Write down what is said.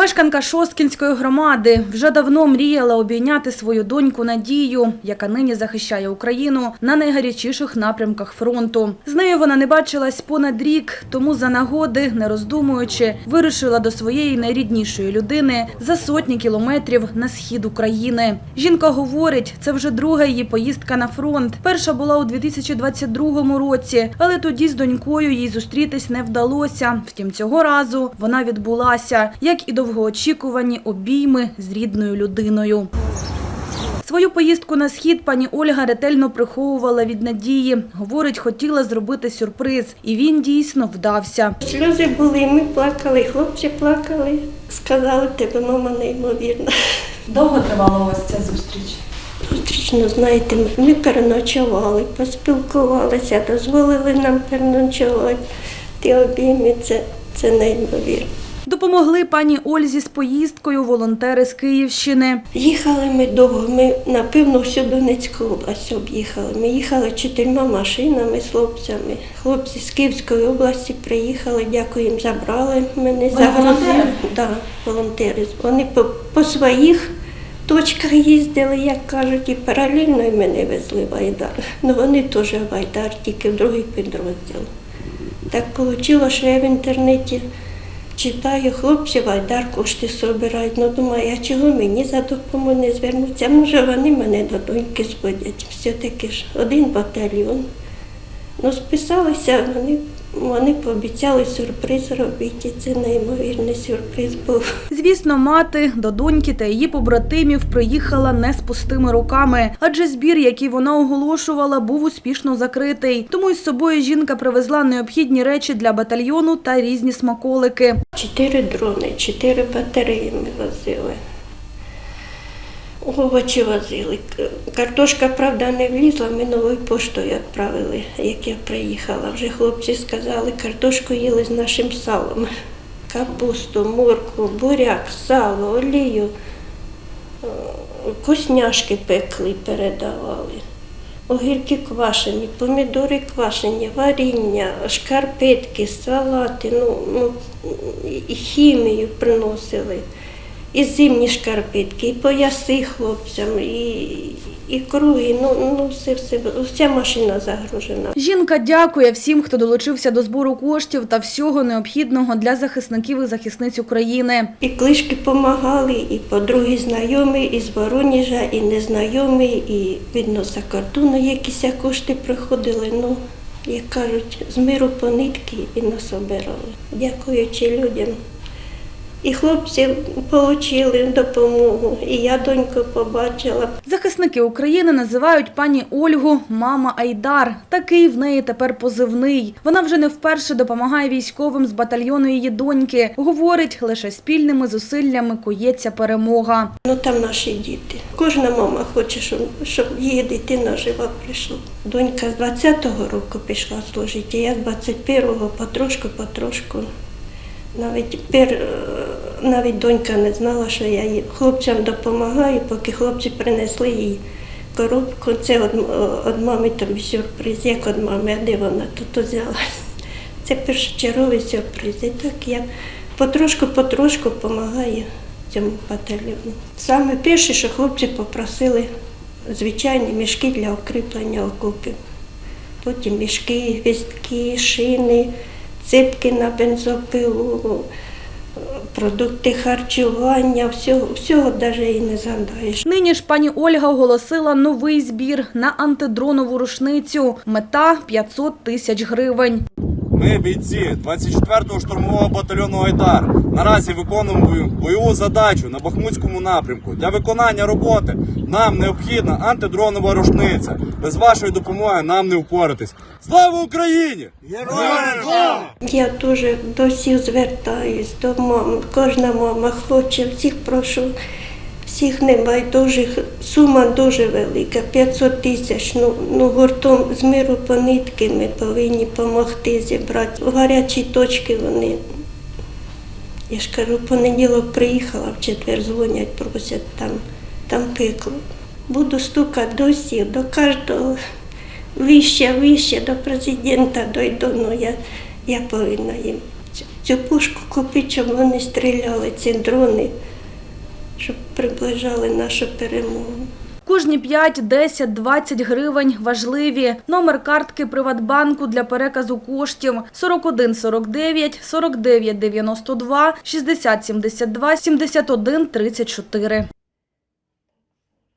Мешканка Шосткінської громади вже давно мріяла обійняти свою доньку Надію, яка нині захищає Україну на найгарячіших напрямках фронту. З нею вона не бачилась понад рік, тому за нагоди, не роздумуючи, вирушила до своєї найріднішої людини за сотні кілометрів на схід України. Жінка говорить, це вже друга її поїздка на фронт. Перша була у 2022 році, але тоді з донькою їй зустрітись не вдалося. Втім, цього разу вона відбулася, як і довгоочікувані обійми з рідною людиною. Свою поїздку на схід пані Ольга ретельно приховувала від надії. Говорить, хотіла зробити сюрприз, і він дійсно вдався. Сльози були, ми плакали, хлопці плакали. Сказали, тебе мама неймовірна. Довго тривала у вас ця зустріч? Зустрічно, знаєте, ми- ми переночували, поспілкувалися, дозволили нам переночувати. Ті обійми це, це неймовірно. Допомогли пані Ользі з поїздкою волонтери з Київщини. Їхали ми довго, ми напевно всю Донецьку область об'їхали. Ми їхали чотирма машинами з хлопцями. Хлопці з Київської області приїхали, дякую їм, забрали мене, загрузили. Да, волонтери. Вони по, по своїх точках їздили, як кажуть, і паралельно і мене везли в Айдар. Ну вони теж в Айдар, тільки в другий підрозділ. Так вийшло, що я в інтернеті читаю, хлопці в Айдар кошти собирають. Ну думаю, а чого мені за допомогою не звернуться? Може, вони мене до доньки зводять. Все-таки ж один батальйон. Ну, списалися, вони, вони пообіцяли сюрприз робити. І це неймовірний сюрприз був. Звісно, мати до доньки та її побратимів приїхала не з пустими руками, адже збір, який вона оголошувала, був успішно закритий. Тому із собою жінка привезла необхідні речі для батальйону та різні смаколики. Чотири дрони, чотири батареї ми возили. Овочі возили. Картошка, правда, не влізла, ми новою поштою відправили, як я приїхала. Вже хлопці сказали, картошку їли з нашим салом. Капусту, моркву, буряк, сало, олію, е, вкусняшки пекли, передавали. Огірки квашені, помідори квашені, варіння, шкарпетки, салати, ну, ну, хімію приносили. І зимні шкарпетки, і пояси хлопцям, і, і круги, ну, ну все, все, вся машина загружена. Жінка дякує всім, хто долучився до збору коштів та всього необхідного для захисників і захисниць України. І клишки допомагали, і подруги знайомі, і з Воронежа, і незнайомі, і видно за кордону якісь кошти приходили. Ну, як кажуть, з миру по нитки і нас обирали. Дякуючи людям. І хлопці отримали допомогу, і я доньку побачила. Захисники України називають пані Ольгу мама Айдар. Такий в неї тепер позивний. Вона вже не вперше допомагає військовим з батальйону її доньки. Говорить, лише спільними зусиллями коється перемога. Ну там наші діти. Кожна мама хоче, щоб, її дитина жива прийшла. Донька з 20-го року пішла служити, я з 21-го потрошку, потрошку. Навіть тепер е, навіть донька не знала, що я їй хлопцям допомагаю, поки хлопці принесли їй коробку. Це від мами тобі сюрприз, як від мами, а де вона тут взяла. Це першочерговий сюрприз. І так я потрошку-потрошку допомагаю цьому батальйону. Саме перше, що хлопці попросили звичайні мішки для укріплення окопів. Потім мішки, гвіздки, шини, цепки на бензопилу, продукти харчування, всього, всього навіть і не згадаєш. Нині ж пані Ольга оголосила новий збір на антидронову рушницю. Мета 500 тисяч гривень. Ми, бійці 24-го штурмового батальйону Айдар, наразі виконуємо бойову задачу на Бахмутському напрямку. Для виконання роботи нам необхідна антидронова рушниця. Без вашої допомоги нам не впоратись. Слава Україні! Я дуже до всіх звертаюсь, до мам. Кожна мама хоче, всіх прошу, всіх небайдужих. Сума дуже велика, 500 тисяч. Ну, ну гуртом з миру по нитки ми повинні допомогти зібрати. В гарячі точки вони. Я ж кажу, понеділок приїхала, в четвер дзвонять, просять там, там пекло. Буду стукати до всіх, до кожного вище, вище, до президента дойду, ну я, я повинна їм цю пушку купити, щоб вони стріляли, ці дрони, щоб приближали нашу перемогу. Кожні 5, 10, 20 гривень важливі. Номер картки Приватбанку для переказу коштів 41 49 49 92 60 72 71 34.